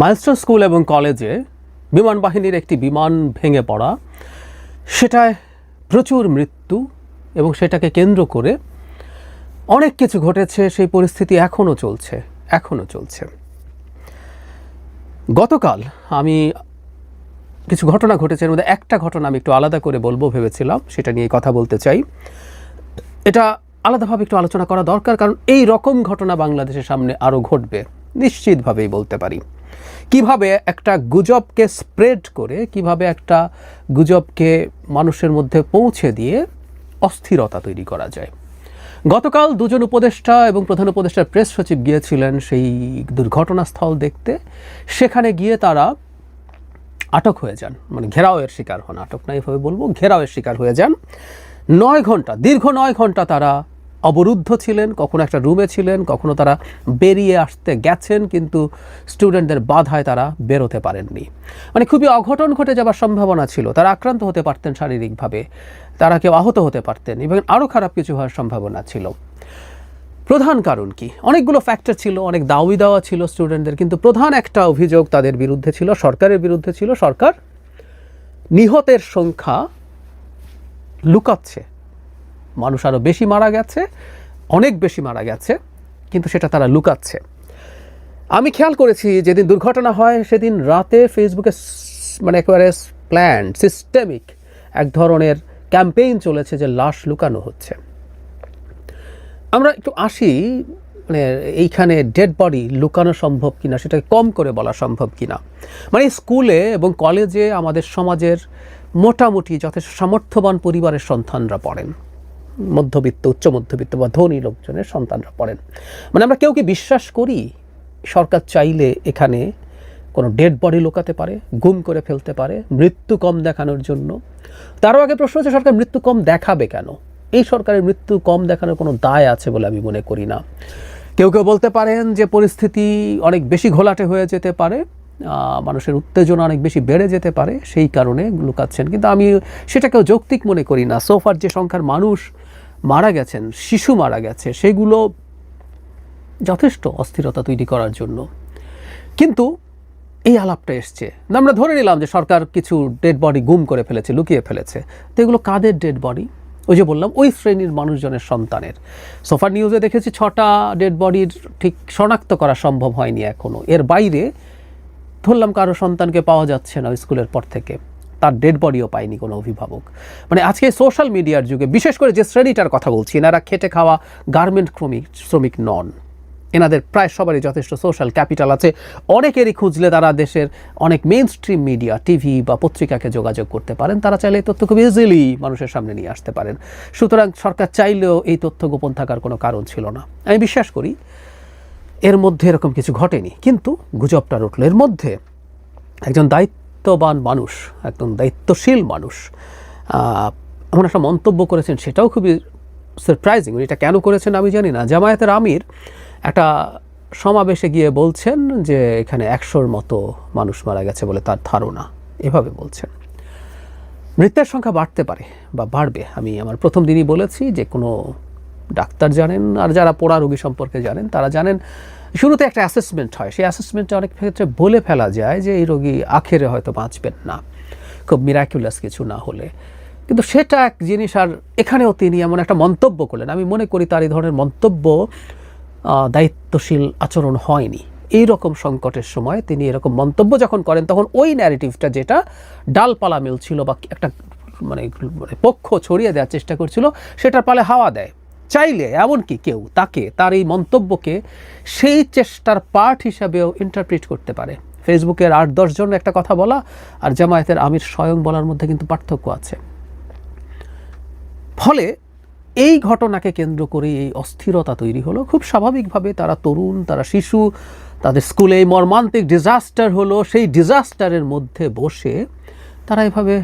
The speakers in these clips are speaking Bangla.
মাইলস্টোন স্কুল এবং কলেজে বিমান বাহিনীর একটি বিমান ভেঙে পড়া। সেটায় প্রচুর মৃত্যু এবং সেটাকে কেন্দ্র করে অনেক কিছু ঘটেছে, সেই পরিস্থিতি এখনও চলছে এখনও চলছে। গতকাল আমি কিছু ঘটনা ঘটেছে, এর মধ্যে একটা ঘটনা আমি একটু আলাদা করে বলব ভেবেছিলাম, সেটা নিয়ে কথা বলতে চাই। এটা আলাদাভাবে একটু আলোচনা করা দরকার, কারণ এই রকম ঘটনা বাংলাদেশের সামনে আরও ঘটবে, নিশ্চিতভাবেই বলতে পারি। কীভাবে একটা গুজবকে স্প্রেড করে, কীভাবে একটা গুজবকে মানুষের মধ্যে পৌঁছে দিয়ে অস্থিরতা তৈরি করা যায়। গতকাল দুজন উপদেষ্টা এবং প্রধান উপদেষ্টার প্রেস সচিব গিয়েছিলেন সেই দুর্ঘটনাস্থল দেখতে। সেখানে গিয়ে তারা আটক হয়ে যান। মানে ঘেরাওয়ের শিকার হন। আটক না এভাবে বলব, ঘেরাওয়ের শিকার হয়ে যান। নয় ঘণ্টা, দীর্ঘ নয় ঘণ্টা তারা অবরুদ্ধ ছিলেন, কখনো একটা রুমে ছিলেন, কখনো তারা বেরিয়ে আসতে গেছেন, কিন্তু স্টুডেন্টদের বাধায় তারা বেরোতে পারেননি। মানে খুবই অঘটন ঘটে যাবার সম্ভাবনা ছিল। তারা আক্রান্ত হতে পারতেন শারীরিকভাবে। তারা কেউ আহত হতে পারতেন, এবং আরও খারাপ কিছু হওয়ার সম্ভাবনা ছিল। প্রধান কারণ কি? অনেকগুলো ফ্যাক্টর ছিল, অনেক দাওয়ি দেওয়া ছিল স্টুডেন্টদের কিন্তু প্রধান একটা অভিযোগ তাদের বিরুদ্ধে ছিল, সরকারের বিরুদ্ধে ছিল, সরকার নিহতের সংখ্যা লুকাচ্ছে। মানুষ আরও বেশি মারা গেছে, অনেক বেশি মারা গেছে, কিন্তু সেটা তারা লুকাচ্ছে। আমি খেয়াল করেছি যেদিন দুর্ঘটনা হয়, সেদিন রাতে ফেসবুকে মানে একেবারে প্ল্যান সিস্টেমিক এক ধরনের ক্যাম্পেইন চলেছে যে লাশ লুকানো হচ্ছে। আমরা একটু আসি মানে এইখানে ডেড বডি লুকানো সম্ভব কিনা, সেটাকে কম করে বলা সম্ভব কিনা। মানে স্কুলে এবং কলেজে আমাদের সমাজের মোটামুটি যথেষ্ট সামর্থ্যবান পরিবারের সন্তানরা পড়েন। মধ্যবিত্ত, উচ্চ মধ্যবিত্ত বা ধনী লোকজনের সন্তানরা পড়েন। মানে আমরা কেউ কি বিশ্বাস করি সরকার চাইলে এখানে কোনো ডেড বডি লুকাতে পারে, গুম করে ফেলতে পারে, মৃত্যু কম দেখানোর জন্য? তারও আগে প্রশ্ন হচ্ছে, সরকার মৃত্যু কম দেখাবে কেন? এই সরকারের মৃত্যু কম দেখানোর কোনো দায় আছে বলে আমি মনে করি না। কেউ কেউ বলতে পারেন যে পরিস্থিতি অনেক বেশি ঘোলাটে হয়ে যেতে পারে মানুষের উত্তেজনা অনেক বেশি বেড়ে যেতে পারে, সেই কারণে লুকাচ্ছেন। কিন্তু আমি সেটাকেও যৌক্তিক মনে করি না। সোফার যে সংখ্যার মানুষ মারা গেছেন, শিশু মারা গেছে, সেগুলো যথেষ্ট অস্থিরতা তৈরি করার জন্য। কিন্তু এই আলাপটা এসছে। আমরা ধরে নিলাম যে সরকার কিছু ডেড বডি গুম করে ফেলেছে, লুকিয়ে ফেলেছে। তো এগুলো কাদের ডেড বডি ওই যে বললাম, ওই শ্রেণির মানুষজনের সন্তানের। সোফার নিউজে দেখেছি ছটা ডেড বডির ঠিক শনাক্ত করা সম্ভব হয়নি এখনও এর বাইরে ধরলাম কারও সন্তানকে পাওয়া যাচ্ছে না স্কুলের পর থেকে। তার ডেড বডিও পায়নি কোনো অভিভাবক। মানে আজকে সোশ্যাল মিডিয়ার যুগে, বিশেষ করে যে শ্রেণীটার কথা বলছি, এনারা খেটে খাওয়া গার্মেন্ট শ্রমিক শ্রমিক নন। এনাদের প্রায় সবারই যথেষ্ট সোশ্যাল ক্যাপিটাল আছে। অনেকেরই খুঁজলে তারা দেশের অনেক মেইন স্ট্রিম মিডিয়া টিভি বা পত্রিকাকে যোগাযোগ করতে পারেন। তারা চাইলে এই তথ্য খুব ইজিলি মানুষের সামনে নিয়ে আসতে পারেন। সুতরাং সরকার চাইলেও এই তথ্য গোপন থাকার কোনো কারণ ছিল না। আমি বিশ্বাস করি, এর মধ্যে এরকম কিছু ঘটেনি। কিন্তু গুজবটা উঠল এর মধ্যে একজন দায়িত্ববান মানুষ, একদম দায়িত্বশীল মানুষ। এমন একটা মন্তব্য করেছেন, সেটাও খুবই সারপ্রাইজিং উনি এটা কেন করেছেন আমি জানি না। জামায়াতের আমির একটা সমাবেশে গিয়ে বলছেন যে, এখানে একশোর মতো মানুষ মারা গেছে বলে তার ধারণা। এভাবে বলছেন। মৃত্যুর সংখ্যা বাড়তে পারে বা বাড়বে। আমি আমার প্রথম দিনই বলেছি যে, কোনো ডাক্তার জানেন, আর যারা পোড়া রোগী সম্পর্কে জানেন, তারা জানেন শুরুতে একটা অ্যাসেসমেন্ট হয়। সেই অ্যাসেসমেন্টে অনেক ক্ষেত্রে বলে ফেলা যায় যে এই রোগী আখেরে হয়তো বাঁচবেন না, খুব মিরাকুলাস কিছু না হলে। কিন্তু সেটা এক জিনিস আর এখানেও তিনি এমন একটা মন্তব্য করলেন। আমি মনে করি তার এই ধরনের মন্তব্য দায়িত্বশীল আচরণ হয়নি। এই রকম সংকটের সময় তিনি এরকম মন্তব্য যখন করেন, তখন ওই ন্যারেটিভটা যেটা ডালপালা মিলছিল বা একটা মানে মানে পক্ষ ছড়িয়ে দেওয়ার চেষ্টা করছিল, সেটার পালে হাওয়া দেয়। চাইলে এমনকি কেউ তাকে তার এই মন্তব্যকে সেই চেষ্টার পার্ট হিসাবেও ইন্টারপ্রিট করতে পারে। ফেসবুকের আট দশজন একটা কথা বলা আর জামায়াতের আমির স্বয়ং বলার মধ্যে কিন্তু পার্থক্য আছে। ফলে এই ঘটনাকে কেন্দ্র করে এই অস্থিরতা তৈরি হলো। খুব স্বাভাবিকভাবে তারা তরুণ, তারা শিশু, তাদের স্কুলে এই মর্মান্তিক ডিজাস্টার হলো। সেই ডিজাস্টারের মধ্যে বসে তারা এভাবে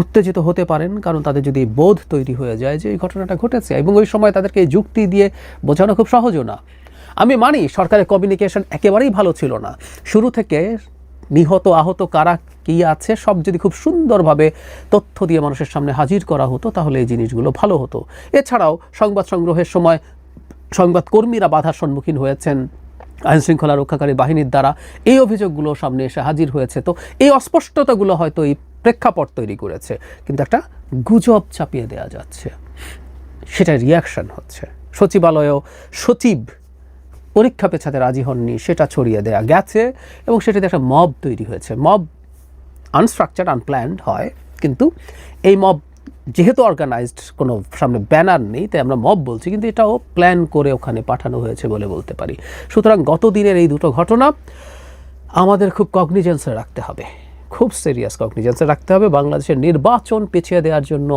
উত্তেজিত হতে পারেন, কারণ তাদের যদি বোধ তৈরি হয়ে যায় যে এই ঘটনাটা ঘটেছে এবং ওই সময় তাদেরকে যুক্তি দিয়ে বোঝানো খুব সহজও না। আমি মানি সরকারের কমিউনিকেশন একেবারেই ভালো ছিল না। শুরু থেকে নিহত, আহত কারা কী আছে, সব যদি খুব সুন্দরভাবে তথ্য দিয়ে মানুষের সামনে হাজির করা হতো, তাহলে এই জিনিসগুলো ভালো হতো। এছাড়াও সংবাদ সংগ্রহের সময় সংবাদকর্মীরা বাধার সম্মুখীন হয়েছেন। আইন শৃঙ্খলা রক্ষাকারী বাহিনীর দ্বারা এই অভিযোগগুলো সামনে এসে হাজির হয়েছে। তো এই অস্পষ্টতাগুলো হয়তো এই প্রেক্ষাপট তৈরি করেছে, কিন্তু একটা গুজব চাপিয়ে দেওয়া যাচ্ছে। সেটা রিয়াকশন হচ্ছে। সচিবালয়েও সচিব পরীক্ষা পেছাতে রাজি হননি, সেটা ছড়িয়ে দেয়া গেছে এবং সেটাতে একটা মব তৈরি হয়েছে। মব আনস্ট্রাকচার আনপ্ল্যান্ড হয়, কিন্তু এই মব যেহেতু অর্গানাইজড কোনো সামনে ব্যানার নেই, তাই আমরা মব বলছি, কিন্তু এটাও প্ল্যান করে ওখানে পাঠানো হয়েছে বলে বলতে পারি। সুতরাং গত দিনের এই দুটো ঘটনা আমাদের খুব কগনিজেন্সে রাখতে হবে। খুব সিরিয়াস কগনিজেন্সে রাখতে হবে। বাংলাদেশের নির্বাচন পিছিয়ে দেওয়ার জন্য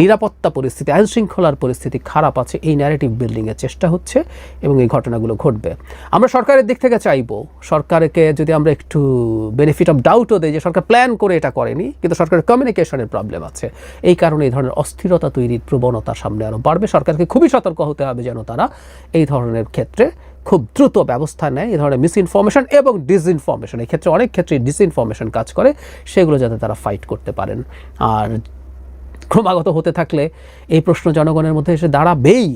নিরাপত্তা পরিস্থিতি আইন শৃঙ্খলার পরিস্থিতি খারাপ আছে। এই ন্যারেটিভ বিল্ডিংয়ের চেষ্টা হচ্ছে এবং এই ঘটনাগুলো ঘটবে। আমরা সরকারের দিক থেকে চাইব, সরকারকে যদি আমরা একটু বেনিফিট অফ ডাউটও দিই যে সরকার প্ল্যান করে এটা করেনি, কিন্তু সরকারের কমিউনিকেশনের প্রবলেম আছে। এই কারণে এই ধরনের অস্থিরতা তৈরির প্রবণতা সামনে আরও বাড়বে। সরকারকে খুবই সতর্ক হতে হবে যেন তারা এই ধরনের ক্ষেত্রে খুব দ্রুত ব্যবস্থা নেয় এই ধরনের মিসইনফরমেশন এবং ডিসইনফরমেশন এই ক্ষেত্রে অনেক ক্ষেত্রে ডিসইনফরমেশন কাজ করে, সেগুলো যাতে তারা ফাইট করতে পারেন। আর ক্রমাগত হতে থাকলে এই প্রশ্ন জনগণের মধ্যে এসে দাঁড়াবেই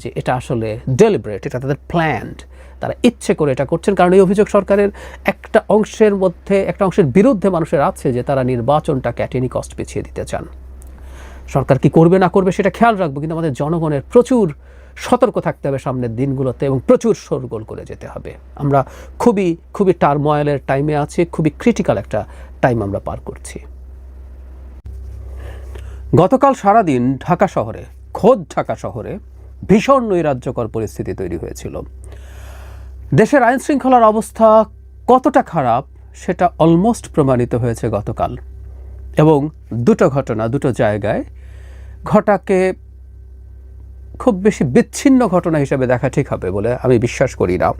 যে এটা আসলে ডেলিব্রেট এটা তাদের প্ল্যান্ড তারা ইচ্ছে করে এটা করছেন, কারণ এই অভিযোগ সরকারের একটা অংশের মধ্যে, একটা অংশের বিরুদ্ধে মানুষের আছে যে তারা নির্বাচনটাকে অ্যাটেনি কস্ট পিছিয়ে দিতে চান। সরকার কি করবে না করবে সেটা খেয়াল রাখব, কিন্তু আমাদের জনগণের প্রচুর সতর্ক থাকতে হবে সামনের দিনগুলোতে এবং প্রচুর শোরগোল করে যেতে হবে। আমরা খুবই খুবই টার্ময়েলের টাইমে আছি, খুবই ক্রিটিক্যাল একটা টাইম আমরা পার করছি। গতকাল সারাদিন ঢাকা শহরে, খোদ ঢাকা শহরে ভীষণ নৈরাজ্যকর পরিস্থিতি তৈরি হয়েছিল। দেশের আইন শৃঙ্খলার অবস্থা কতটা খারাপ সেটা অলমোস্ট প্রমাণিত হয়েছে গতকাল। এবং দুটো ঘটনা, দুটো জায়গায় ঘটাকে খুব বেশি বিচ্ছিন্ন ঘটনা হিসেবে দেখা ঠিক হবে বলে আমি বিশ্বাস করি না।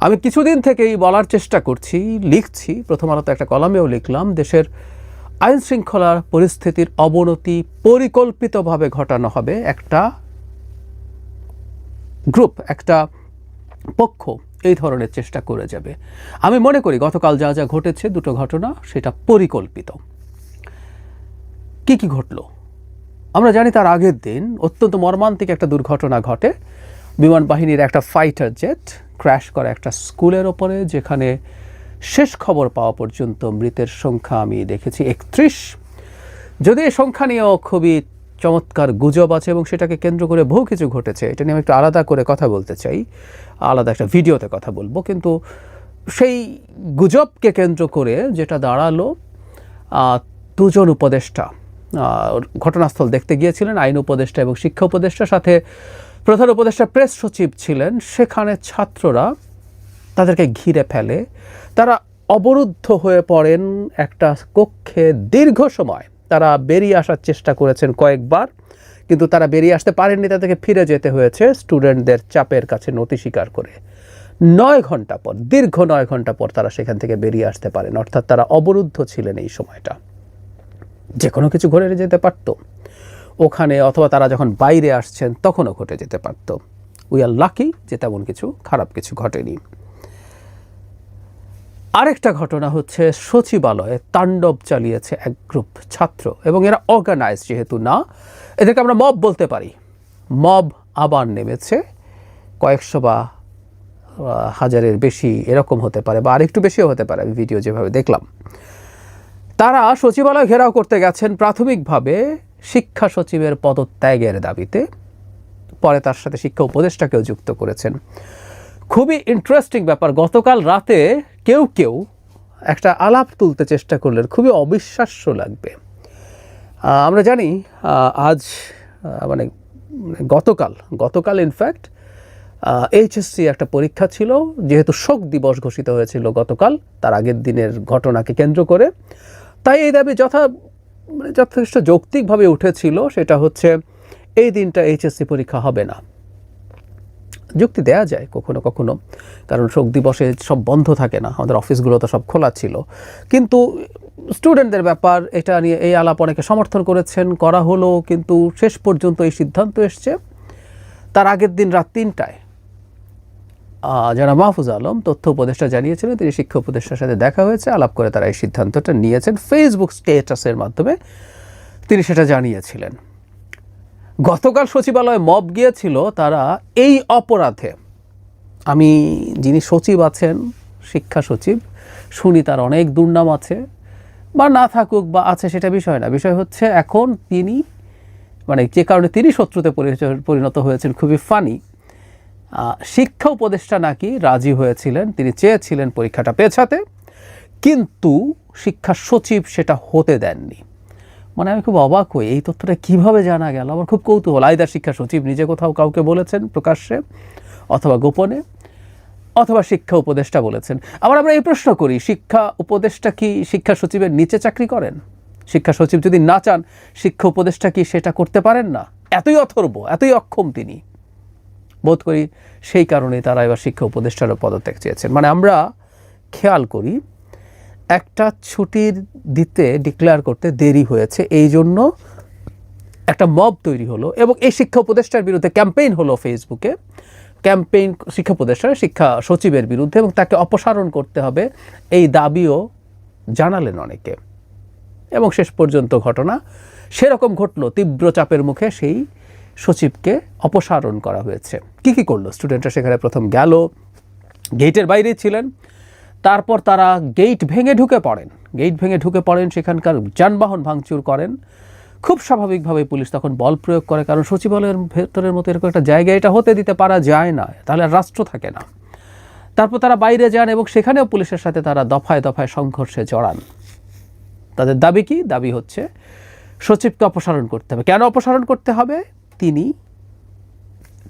আমি কিছুদিন থেকেই বলার চেষ্টা করছি, লিখছি। প্রথম আলোতে একটা কলামেও লিখলাম, দেশের আইন শৃঙ্খলার পরিস্থিতির অবনতি পরিকল্পিতভাবে ঘটানো হবে। একটা গ্রুপ, একটা পক্ষ এই ধরনের চেষ্টা করে যাবে। আমি মনে করি গতকাল যা যা ঘটেছে, দুটো ঘটনা, সেটা পরিকল্পিত। কি কি ঘটলো? আমরা জানি তার আগের দিন অত্যন্ত মর্মান্তিক একটা দুর্ঘটনা ঘটে। বিমান বাহিনীর একটা ফাইটার জেট ক্র্যাশ করে একটা স্কুলের ওপরে, যেখানে শেষ খবর পাওয়া পর্যন্ত মৃতের সংখ্যা আমি দেখেছি একত্রিশ। যদি এই সংখ্যা নিয়েও খুবই চমৎকার গুজব আছে এবং সেটাকে কেন্দ্র করে বহু কিছু ঘটেছে, এটা নিয়ে আমি একটু আলাদা করে কথা বলতে চাই, আলাদা একটা ভিডিওতে কথা বলব। কিন্তু সেই গুজবকে কেন্দ্র করে যেটা দাঁড়াল দুজন উপদেষ্টা ঘটনাস্থল দেখতে গিয়েছিলেন আইন উপদেষ্টা এবং শিক্ষা উপদেষ্টা, সাথে প্রধান উপদেষ্টা প্রেস সচিব ছিলেন। সেখানে ছাত্ররা তাদেরকে ঘিরে ফেলে। তারা অবরুদ্ধ হয়ে পড়েন একটা কক্ষে দীর্ঘ সময়। তারা বেরিয়ে আসার চেষ্টা করেছেন কয়েকবার, কিন্তু তারা বেরিয়ে আসতে পারেননি, তাদেরকে ফিরে যেতে হয়েছে স্টুডেন্টদের চাপের কাছে নতি স্বীকার করে। নয় ঘণ্টা পর, দীর্ঘ নয় ঘণ্টা পর তারা সেখান থেকে বেরিয়ে আসতে পারেন। অর্থাৎ তারা অবরুদ্ধ ছিলেন এই সময়টা। যে কোনো কিছু ঘটে যেতে পারতো। ওখানে অথবা তারা যখন বাইরে আসছেন, তখনও ঘটে যেতে পারতো। উই আর লাকি যে তেমন কিছু খারাপ কিছু ঘটেনি। আরেকটা ঘটনা হচ্ছে, সচিবালয়ে তাণ্ডব চালিয়েছে এক গ্রুপ ছাত্র এবং এরা অর্গানাইজ যেহেতু না, এদেরকে আমরা মব বলতে পারি। মব আবার নেমেছে। কয়েকশো বা হাজারের বেশি এরকম হতে পারে বা আরেকটু বেশিও হতে পারে, আমি ভিডিও যেভাবে দেখলাম। তারা সচিবালয় ঘেরাও করতে গেছেন প্রাথমিকভাবে শিক্ষা সচিবের পদত্যাগের দাবিতে। পরে তার সাথে শিক্ষা উপদেষ্টাকেও যুক্ত করেছেন। খুবই ইন্টারেস্টিং ব্যাপার, গতকাল রাতে কেউ কেউ একটা আলাপ তুলতে চেষ্টা করলেন, খুবই অবিশ্বাস্য লাগবে। আমরা জানি আজ মানে গতকাল গতকাল ইনফ্যাক্ট এইচএসসি একটা পরীক্ষা ছিল, যেহেতু শোক দিবস ঘোষিত হয়েছিল গতকাল, তার আগের দিনের ঘটনাকে কেন্দ্র করে। তাই এই দাবি যথা মানে যথেষ্ট যৌক্তিকভাবে উঠেছিল, সেটা হচ্ছে এই দিনটা এইচএসসি পরীক্ষা হবে না। যুক্তি দেয়া যায় কখনো কখনো, কারণ শোক দিবসে সব বন্ধ থাকে না, আমাদের অফিসগুলো তো সব খোলা ছিল। কিন্তু স্টুডেন্টদের ব্যাপার, এটা নিয়ে এই আলাপ অনেকে সমর্থন করেছেন, করা হলো, কিন্তু শেষ পর্যন্ত এই সিদ্ধান্ত এসছে। তার আগের দিন রাত তিনটায় যারা মাহফুজ আলম, তথ্য উপদেষ্টা জানিয়েছিলেন, তিনি শিক্ষা উপদেষ্টার সাথে দেখা হয়েছে। আলাপ করে তারা এই সিদ্ধান্তটা নিয়েছেন। ফেসবুক স্টেটাসের মাধ্যমে তিনি সেটা জানিয়েছিলেন। গতকাল সচিবালয়ে মব গিয়েছিল তারা এই অপরাধে। আমি যিনি সচিব আছেন, শিক্ষা সচিব, শুনি তার অনেক দুর্নাম আছে। বা না থাকুক বা আছে সেটা বিষয় না। বিষয় হচ্ছে এখন তিনি মানে যে কারণে তিনি শত্রুতে পরিণত হয়েছেন, খুবই ফানি শিক্ষা উপদেষ্টা নাকি রাজি হয়েছিলেন, তিনি চেয়েছিলেন পরীক্ষাটা পেছাতে, কিন্তু শিক্ষা সচিব সেটা হতে দেননি। মানে আমি খুব অবাক হই, এই তথ্যটা কীভাবে জানা গেল? আমার খুব কৌতূহল আইদার শিক্ষা সচিব নিজে কোথাও কাউকে বলেছেন প্রকাশ্যে, অথবা গোপনে, অথবা শিক্ষা উপদেষ্টা বলেছেন। আবার আমরা এই প্রশ্ন করি, শিক্ষা উপদেষ্টা কি শিক্ষা সচিবের নিচে চাকরি করেন? শিক্ষা সচিব যদি না চান, শিক্ষা উপদেষ্টা কি সেটা করতে পারেন না? এতই অথর্ব, এতই অক্ষম তিনি। বোধ করি সেই কারণে তারা এবার শিক্ষা উপদেষ্টারও পদত্যাগ চেয়েছেন। মানে আমরা খেয়াল করি, একটা ছুটির দিতে ডিক্লেয়ার করতে দেরি হয়েছে, এই জন্য একটা মব তৈরি হলো এবং এই শিক্ষা উপদেষ্টার বিরুদ্ধে ক্যাম্পেইন হলো ফেসবুকে ক্যাম্পেইন শিক্ষা উপদেষ্টা শিক্ষা সচিবের বিরুদ্ধে এবং তাকে অপসারণ করতে হবে এই দাবিও জানালেন অনেকে। এবং শেষ পর্যন্ত ঘটনা সেরকম ঘটলো, তীব্র চাপের মুখে সেই সচিবকে অপসারণ করা হয়েছে। কি কি করল? স্টুডেন্টরা সেখানে প্রথম গেল গেটের বাইরেই ছিলেন, তারপর তারা গেট ভেঙে ঢুকে পড়েন। গেট ভেঙে ঢুকে পড়েন, সেখানকার যানবাহন ভাঙচুর করেন। খুব স্বাভাবিকভাবে পুলিশ তখন বল প্রয়োগ করে, কারণ সচিবালয়ের ভেতরের মতো এরকম একটা জায়গা এটা হতে দিতে পারা যায় না, তাহলে রাষ্ট্র থাকে না। তারপর তারা বাইরে যান এবং সেখানেও পুলিশের সাথে তারা দফায় দফায় সংঘর্ষে জড়ান। তাদের দাবি কি? দাবি হচ্ছে সচিবকে অপসারণ করতে হবে। কেন অপসারণ করতে হবে? তিনি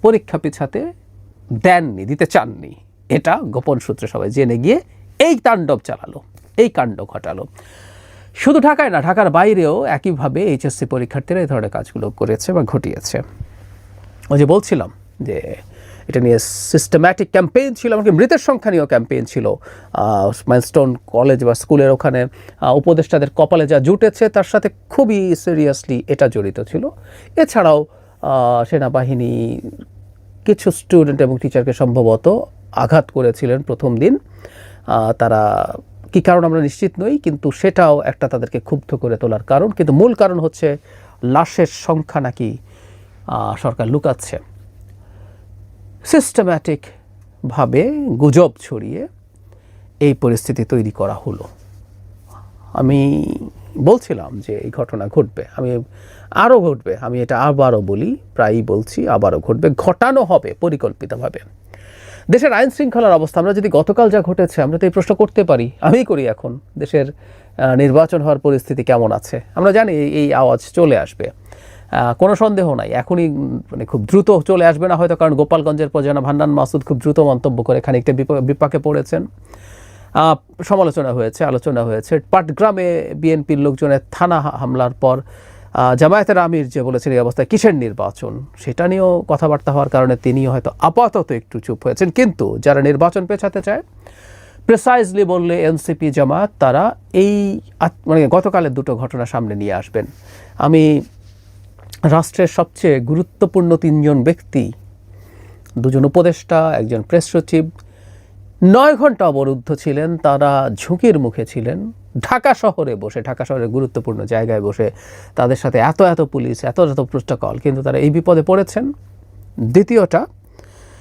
পরীক্ষা পিছাতে দেননি, দিতে চাননি। এটা গোপন সূত্রে সবাই জেনে গিয়ে এই তাণ্ডব চালালো, এই কাণ্ড ঘটালো। শুধু ঢাকায় না, ঢাকার বাইরেও একইভাবে এইচএসসি পরীক্ষার্থীরা এই ধরনের কাজগুলো করেছে বা ঘটিয়েছে। ওই যে বলছিলাম যে এটা নিয়ে সিস্টেম্যাটিক ক্যাম্পেইন ছিল, এমনকি মৃতের সংখ্যা নিয়েও ক্যাম্পেইন ছিল। মাইলস্টোন কলেজ বা স্কুলের ওখানে উপদেষ্টাদের কপালে যা জুটেছে, তার সাথে খুবই সিরিয়াসলি এটা জড়িত ছিল। এছাড়াও সেনাবাহিনী কিছু স্টুডেন্ট এবং টিচারকে সম্ভবত আঘাত করেছিলেন প্রথম দিন। তারা কি কারণ আমরা নিশ্চিত নই, কিন্তু সেটাও একটা তাদেরকে ক্ষুব্ধ করে তোলার কারণ। কিন্তু মূল কারণ হচ্ছে লাশের সংখ্যা নাকি সরকার লুকাচ্ছে। সিস্টেম্যাটিকভাবে গুজব ছড়িয়ে এই পরিস্থিতি তৈরি করা হলো। আমি বলছিলাম যে এই ঘটনা ঘটবে। আমি আরও ঘটবে। আমি এটা আবারও বলি, প্রায়ই বলছি, আবারও ঘটবে, ঘটানো হবে পরিকল্পিতভাবে। দেশের আইন শৃঙ্খলার অবস্থা, আমরা যদি গতকাল যা ঘটেছে, আমরা তো এই প্রশ্ন করতে পারি। আমি করি এখন, দেশের নির্বাচন হওয়ার পরিস্থিতি কেমন আছে? আমরা জানি এই- আওয়াজ চলে আসবে। কোনো সন্দেহ নাই। এখনই মানে খুব দ্রুত চলে আসবে না, হয়তো, কারণ গোপালগঞ্জের প্রজানা ভান্ডান মাসুদ খুব দ্রুত মন্তব্য করে খানিকটা বিপা- বিপাকে পড়েছেন। সমালোচনা হয়েছে, আলোচনা হয়েছে। পাটগ্রামে বিএনপির লোকজনের থানা হামলার পর জামায়াতের আমির যে বলেছেন এই অবস্থায় কিসের নির্বাচন, সেটা নিয়েও কথাবার্তা হওয়ার কারণে তিনিও হয়তো আপাতত একটু চুপ হয়েছেন। কিন্তু যারা নির্বাচন পেছাতে চায় প্রেসাইজলি বললে এনসিপি জামায়াত, তারা এই মানে গতকালের দুটো ঘটনা সামনে নিয়ে আসবেন। আমি রাষ্ট্রের সবচেয়ে গুরুত্বপূর্ণ তিনজন ব্যক্তি, দুজন উপদেষ্টা, একজন প্রেস সচিব নয় ঘণ্টা অবরুদ্ধ ছিলেন, তারা ঝুঁকির মুখে ছিলেন। ঢাকা শহরে বসে, ঢাকা শহরের গুরুত্বপূর্ণ জায়গায় বসে তাদের সাথে এত এত পুলিশ, এত এত প্রোটোকল, কিন্তু তারা এই বিপদে পড়েছেন। দ্বিতীয়টা,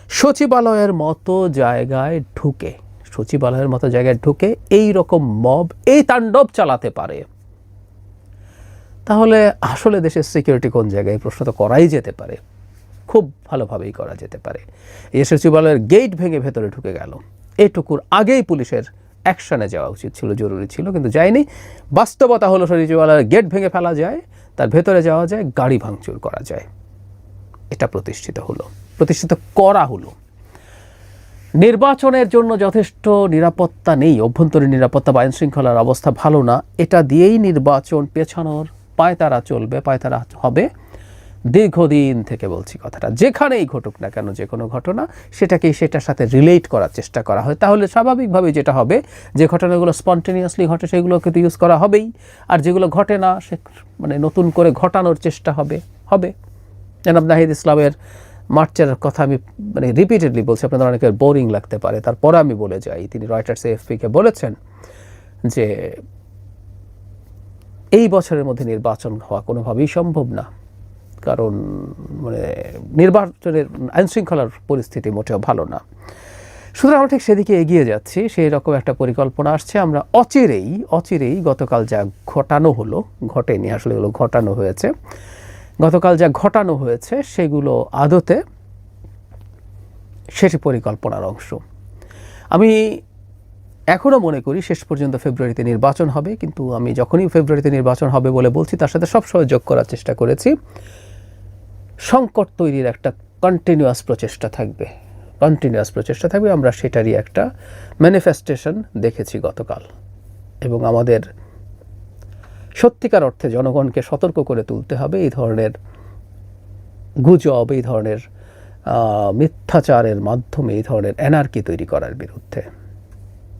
সচিবালয়ের মতো জায়গায় ঢুকে, সচিবালয়ের মতো জায়গায় ঢুকে এই রকম মব, এই তাণ্ডব চালাতে পারে। তাহলে আসলে দেশের সিকিউরিটি কোন জায়গায়? প্রশ্ন তো করাই যেতে পারে। খুব ভালোভাবেই করা যেতে পারে। এই সচিবালয়ের গেট ভেঙে ভেতরে ঢুকে গেল। এটুকুর আগেই পুলিশের অ্যাকশনে যাওয়া উচিত ছিল, জরুরি ছিল, কিন্তু যায়নি। বাস্তবতা হলো সচিবালয়ের গেট ভেঙে ফেলা যায়, তার ভেতরে যাওয়া যায়, গাড়ি ভাঙচুর করা যায়। এটা প্রতিষ্ঠিত হলো, প্রতিষ্ঠিত করা হলো। নির্বাচনের জন্য যথেষ্ট নিরাপত্তা নেই, অভ্যন্তরীণ নিরাপত্তা বা আইন শৃঙ্খলার অবস্থা ভালো না। এটা দিয়েই নির্বাচন পেছানোর পায়তারা চলবে, পায়তারা হবে। দীর্ঘদিন থেকে বলছি কথাটা, যেখানেই ঘটুক না কেন যে কোনো ঘটনা সেটাকেই সেটার সাথে রিলেট করার চেষ্টা করা হয়। তাহলে স্বাভাবিকভাবে যেটা হবে, যে ঘটনাগুলো স্পন্টেনিয়াসলি ঘটে, সেগুলোকে তো ইউজ করা হবেই। আর যেগুলো ঘটে না, সে মানে নতুন করে ঘটানোর চেষ্টা হবে হবে। জনাব নাহিদ ইসলামের মার্চের কথা আমি মানে রিপিটেডলি বলছি, আপনাদের অনেকের বোরিং লাগতে পারে। তারপরে আমি বলে যাই, তিনি রয়টার্স এফপিকে বলেছেন যে, এই বছরের মধ্যে নির্বাচন হওয়া কোনোভাবেই সম্ভব না। কারণ মানে নির্বাচনের আইন শৃঙ্খলার পরিস্থিতি মোটেও ভালো না। সুতরাং আমরা ঠিক সেদিকে এগিয়ে যাচ্ছি, সেই রকম একটা পরিকল্পনা আসছে। আমরা অচিরেই অচিরেই গতকাল যা ঘটানো হলো, ঘটেনি, আসলে এগুলো ঘটানো হয়েছে। গতকাল যা ঘটানো হয়েছে, সেগুলো আদতে সেটি পরিকল্পনার অংশ। আমি এখনও মনে করি শেষ পর্যন্ত ফেব্রুয়ারিতে নির্বাচন হবে, কিন্তু আমি যখনই ফেব্রুয়ারিতে নির্বাচন হবে বলে বলছি, তার সাথে সবসময় যোগ করার চেষ্টা করেছি। সংকট তৈরির একটা কন্টিনিউয়াস প্রচেষ্টা থাকবে। কন্টিনিউয়াস প্রচেষ্টা থাকবে, আমরা সেটারই একটা ম্যানিফেস্টেশন দেখেছি গতকাল। এবং আমাদের সত্যিকার অর্থে জনগণকে সতর্ক করে তুলতে হবে এই ধরনের গুজব, এই ধরনের মিথ্যাচারের মাধ্যমে, এই ধরনের এনার্কি তৈরি করার বিরুদ্ধে।